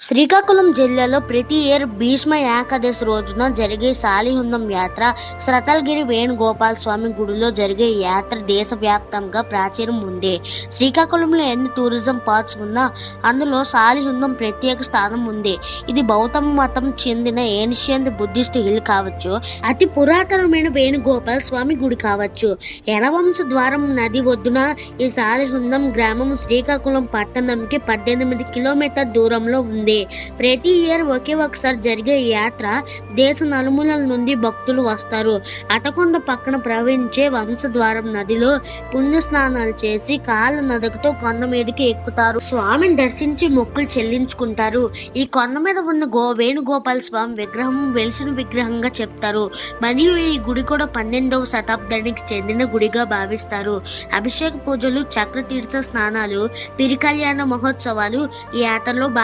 శ్రీకాకుళం జిల్లాలో ప్రతి ఇయర్ భీష్మ ఏకాదశి రోజున జరిగే సాలిహుందం యాత్ర శ్రతల్గిరి వేణుగోపాల స్వామి గుడిలో జరిగే యాత్ర దేశవ్యాప్తంగా ప్రాచుర్యం ఉంది. శ్రీకాకుళంలో ఎన్ని టూరిజం పార్ట్స్ ఉన్నా అందులో సాలిహుందం ప్రత్యేక స్థానం ఉంది. ఇది బౌద్ధ మతం చెందిన ఏన్షియంట్ బుద్ధిస్ట్ హిల్ కావచ్చు అతి పురాతనమైన వేణుగోపాల స్వామి గుడి కావచ్చు. యలవంశ ద్వారం నది ఒడ్డున ఈ సాలిహుందం గ్రామం శ్రీకాకుళం పట్టణంకి పద్దెనిమిది కిలోమీటర్ దూరంలో ఉంది. ప్రతి ఇయర్ ఒకే ఒకసారి జరిగే యాత్ర దేశ నలుమూలల నుండి భక్తులు వస్తారు. అతకొండ పక్కన ప్రవహించే వంశద్వారం నదిలో పుణ్య స్నానాలు చేసి కాళ్ళ నదకతో కొండ మీదకి ఎక్కుతారు. స్వామిని దర్శించి మొక్కులు చెల్లించుకుంటారు. ఈ కొండ మీద ఉన్న గో వేణుగోపాల స్వామి విగ్రహం వెలిసిన విగ్రహంగా చెప్తారు. మరియు ఈ గుడి కూడా పన్నెండవ శతాబ్దానికి చెందిన గుడిగా భావిస్తారు. అభిషేక పూజలు చక్ర తీర్థ స్నానాలు పిరికల్యాణ మహోత్సవాలు ఈ యాత్రలో